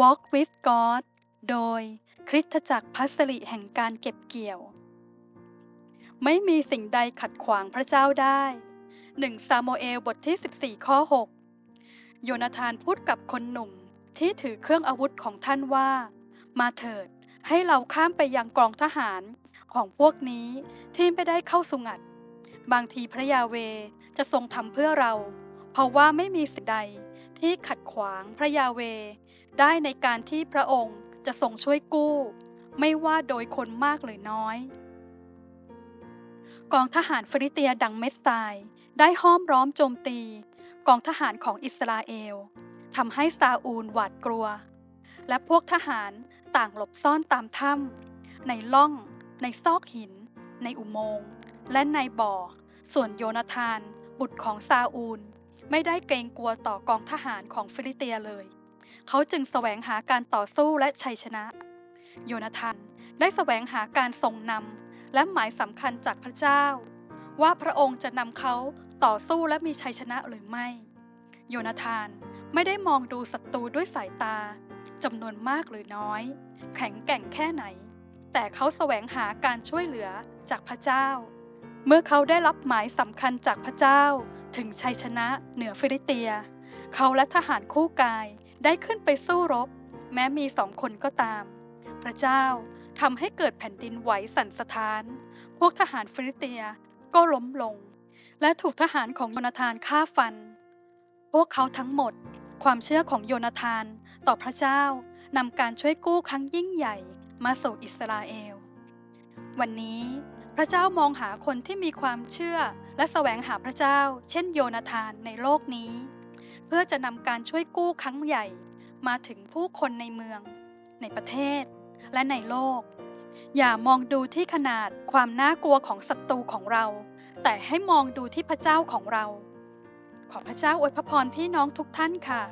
Walk with God โดยคริสตจักรพัสริแห่งการเก็บเกี่ยว ไม่มีสิ่งใดขัดขวางพระเจ้าได้1ซาโมเอลบทที่ 14 ข้อ 6 โยนาธานพูดกับคนหนุ่มที่ถือเครื่องอาวุธของท่านว่า มาเถิดให้เราข้ามไปยังกองทหารของพวกนี้ที่ไม่ได้เข้าสุงัด บางทีพระยาเวจะทรงทำเพื่อเรา เพราะว่าไม่มีสิ่งใดที่ขัดขวางพระยาเว ได้ในการที่พระองค์จะทรงช่วยกู้ ไม่ว่าโดยคนมากหรือน้อย กองทหารฟิลิเตียดังเม็ดทรายได้ห้อมร้อมโจมตี กองทหารของอิสราเอลทำให้ซาอูลหวาดกลัว และพวกทหารต่างหลบซ่อนตามถ้ำในล่อง ในซอกหิน ในอุโมงค์และในบ่อ ส่วนโยนาธาน บุตรของซาอูล ไม่ได้เกรงกลัวต่อกองทหารของฟิลิเตียเลย เขาจึงแสวงหาการต่อสู้และชัยชนะ โยนาธานได้แสวงหาการทรงนำและหมายสำคัญจากพระเจ้า ว่าพระองค์จะนำเขาต่อสู้และมีชัยชนะหรือไม่ โยนาธานไม่ได้มองดูศัตรูด้วยสายตาจำนวนมากหรือน้อย แข็งแกร่งแค่ไหน แต่เขาแสวงหาการช่วยเหลือจากพระเจ้า เมื่อเขาได้รับหมายสำคัญจากพระเจ้า ถึงชัยชนะเหนือฟิลิเตีย เขาและทหารคู่กาย ได้ขึ้นไปสู้รบ แม้มีสองคนก็ตาม พระเจ้าทำให้เกิดแผ่นดินไหวสั่นสะท้าน พวกทหารฟิลิเตียก็ล้มลง และถูกทหารของโยนาธานฆ่าฟัน พวกเขาทั้งหมด ความเชื่อของโยนาธานต่อพระเจ้านำการช่วยกู้ครั้งยิ่งใหญ่มาสู่อิสราเอล วันนี้พระเจ้ามองหาคนที่มีความเชื่อและแสวงหาพระเจ้า เช่นโยนาธานในโลกนี้ เพื่อจะนำการช่วยกู้ครั้งใหญ่มาถึงผู้คนในเมือง ในประเทศ และในโลก อย่ามองดูที่ขนาดความน่ากลัวของศัตรูของเรา แต่ให้มองดูที่พระเจ้าของเรา ขอพระเจ้าอวยพระพรพี่น้องทุกท่านค่ะ